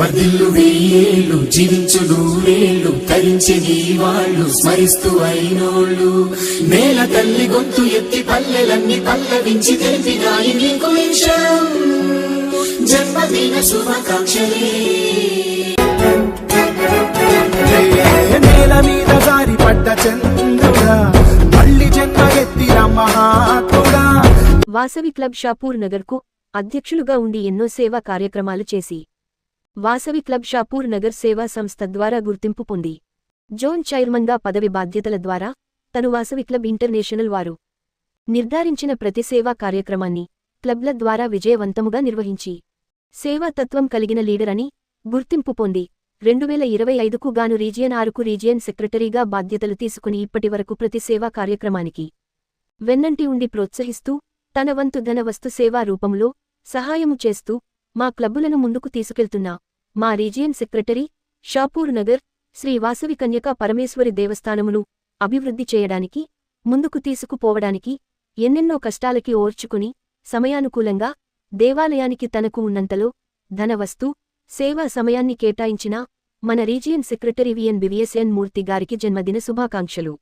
వర్ధిల్లు వెయ్యేళ్ళు జీవించు నూరేళ్ళు తరించి నీ వాళ్ళు స్మరిస్తూ అయినోళ్ళు. నేల తల్లి గొంతు ఎత్తి పల్లెలన్నీ పల్లవించి తెలిపినాయి నీకు జన్మదిన శుభాకాంక్షలే. నేల మీద జారి పడ్డ చంద్రుడా మళ్ళీ జన్మ ఎత్తిన మహాత్ముడా. వాసవి క్లబ్ షాపూర్ నగర్కు అధ్యక్షులుగా ఉండి ఎన్నో సేవా కార్యక్రమాలు చేసి వాసవి క్లబ్ షాపూర్ నగర్ సేవా సంస్థ ద్వారా గుర్తింపు పొంది. జోన్ చైర్మన్గా పదవి బాధ్యతల ద్వారా తను వాసవి క్లబ్ ఇంటర్నేషనల్ వారు. నిర్ధారించిన ప్రతి సేవా కార్యక్రమాన్ని క్లబ్ల ద్వారా విజయవంతముగా నిర్వహించి సేవా తత్వం కలిగిన లీడర్ అని గుర్తింపు పొంది. రెండువేల ఇరవై ఐదుకు గాను రీజియన్ ఆరుకు రీజియన్ సెక్రటరీగా బాధ్యతలు తీసుకుని ఇప్పటివరకు ప్రతి సేవా కార్యక్రమానికి వెన్నంటి ఉండి ప్రోత్సహిస్తూ తన వంతు ధన వస్తు సేవా రూపంలో సహాయము చేస్తూ మా క్లబ్బులను ముందుకు తీసుకెళ్తున్న. మా రీజియన్ సెక్రటరీ షాపూర్ నగర్ శ్రీ వాసవి కన్యకా పరమేశ్వరి దేవస్థానమును అభివృద్ధి చేయడానికి ముందుకు తీసుకుపోవడానికి ఎన్నెన్నో కష్టాలకి ఓర్చుకుని సమయానుకూలంగా దేవాలయానికి తనకు ఉన్నంతలో ధనవస్తు సేవా సమయాన్ని కేటాయించిన మన region secretary VN BVSN Murthy గారికి జన్మదిన శుభాకాంక్షలు.